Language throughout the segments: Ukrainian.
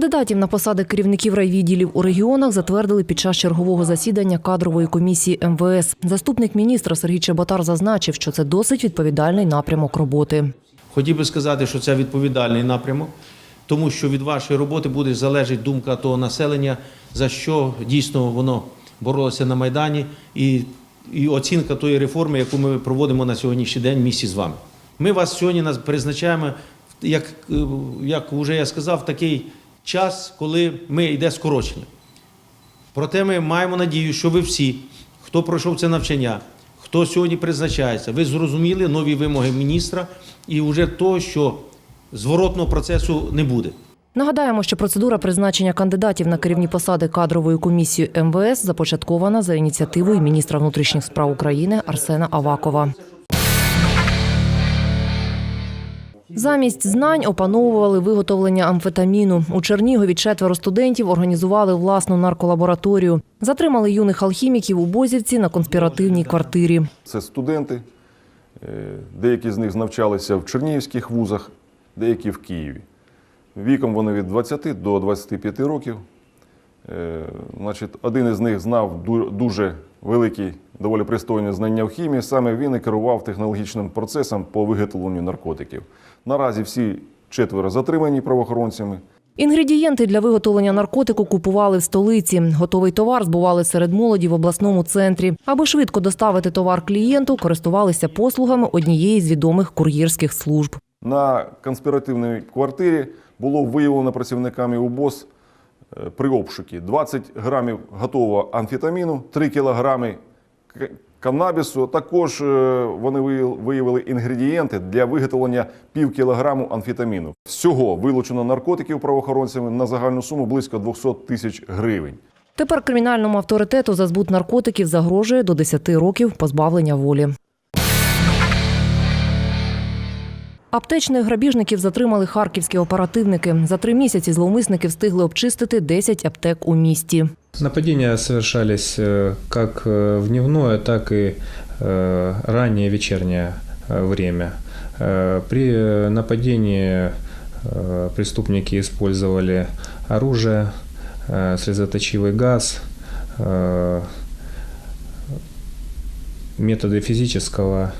Кандидатів на посади керівників райвідділів у регіонах затвердили під час чергового засідання кадрової комісії МВС. Заступник міністра Сергій Чеботар зазначив, що це досить відповідальний напрямок роботи. Хотів би сказати, що це відповідальний напрямок, тому що від вашої роботи буде залежить думка того населення, за що дійсно воно боролося на Майдані, і, і оцінка тої реформи, яку ми проводимо на сьогоднішній день в з вами. Ми вас сьогодні призначаємо, як, е, як вже я сказав, такий час, коли ми йде скорочення. Проте ми маємо надію, що ви всі, хто пройшов це навчання, хто сьогодні призначається, ви зрозуміли нові вимоги міністра і вже того, що зворотного процесу не буде. Нагадаємо, що процедура призначення кандидатів на керівні посади кадровою комісією МВС започаткована за ініціативою міністра внутрішніх справ України Арсена Авакова. Замість знань опановували виготовлення амфетаміну. У Чернігові четверо студентів організували власну нарколабораторію. Затримали юних алхіміків у Бозівці на конспіративній квартирі. Це студенти, е, деякі з них навчалися в чернігівських вузах, деякі в Києві. Віком вони від 20 до 25 років. Е, Значить, один із них знав дуже великі, доволі пристойні знання в хімії. Саме він і керував технологічним процесом по виготовленню наркотиків. Наразі всі четверо затримані правоохоронцями. Інгредієнти для виготовлення наркотику купували в столиці. Готовий товар збували серед молоді в обласному центрі. Аби швидко доставити товар клієнту, користувалися послугами однієї з відомих кур'єрських служб. На конспіративній квартирі було виявлено працівниками УБОС при обшукі 20 грамів готового амфетаміну, 3 кілограми канабісу. Також е, вони виявили інгредієнти для виготовлення пів кілограму амфетаміну. Всього вилучено наркотиків правоохоронцями на загальну суму близько 200 тисяч гривень. Тепер кримінальному авторитету за збут наркотиків загрожує до 10 років позбавлення волі. Аптечних грабіжників затримали харківські оперативники. За три місяці зловмисники встигли обчистити 10 аптек у місті. Нападения совершались э, как э, в дневное, так и э, раннее вечернее э, время. Э, При э, нападении э, преступники использовали оружие, э, слезоточивый газ, э, методы физического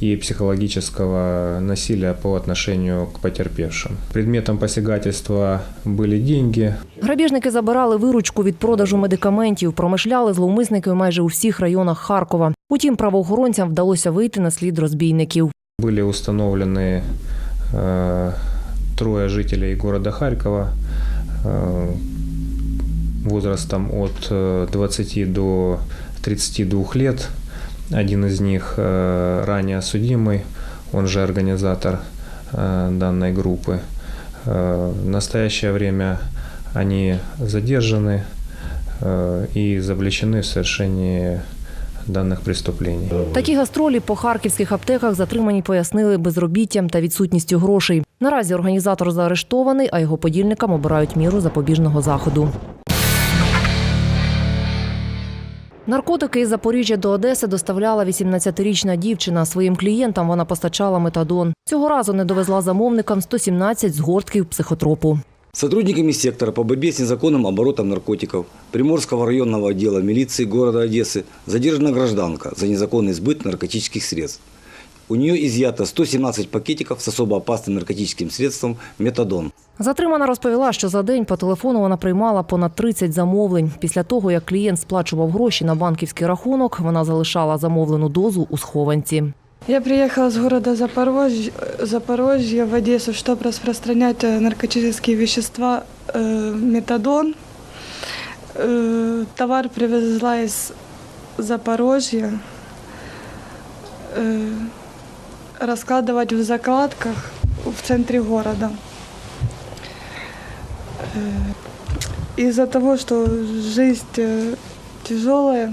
и психологического насилия по отношению к потерпевшим. Предметом посягательства были деньги, Грабіжники забирали виручку від продажу медикаментів, промишляли зловмисники майже у всіх районах Харкова. Утім, правоохоронцям вдалося вийти на слід розбійників. Были установлены э, трое жителей города Харькова э, возрастом от э, 20 до 32 лет. Один из них э, ранее судимый, он же организатор э, данной группы. Э, В настоящее время они задержаны э, и завлечены в совершении данных преступлений. Такі гастролі по харківських аптеках затримані пояснили безробіттям та відсутністю грошей. Наразі організатор заарештований, а його подільникам обирають міру запобіжного заходу. Наркотики із Запоріжжя до Одеси доставляла 18-річна дівчина. Своїм клієнтам вона постачала метадон. Цього разу не довезла замовникам 117 згортків психотропу. Сотрудниками сектора по борьбе с незаконным оборотом наркотиков Приморского районного отдела милиции города Одессы задержана гражданка за незаконный сбыт наркотических средств. У нее изъято 117 пакетиков с особо опасным наркотическим средством метадон. Затримана розповіла, що за день по телефону вона приймала понад 30 замовлень. Після того, як клієнт сплачував гроші на банківський рахунок, вона залишала замовлену дозу у схованці. Я приехала с города Запорожье, Запорожье в Одессу, чтобы распространять э, наркотические вещества, э, метадон. Э, Товар привезла из Запорожья. Э, Раскладывать в закладках в центре города. Э, Из-за того, что жизнь тяжелая,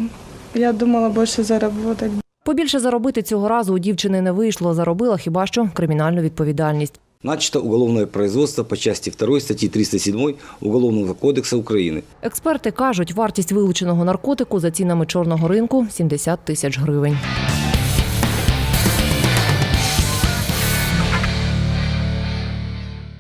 я думала больше заработать. Побільше заробити цього разу у дівчини не вийшло. Заробила хіба що кримінальну відповідальність. Начато уголовное производство по части 2 статьи 307 Уголовного кодекса Украины. Експерти кажуть, вартість вилученого наркотику за цінами чорного ринку 70 тисяч гривень.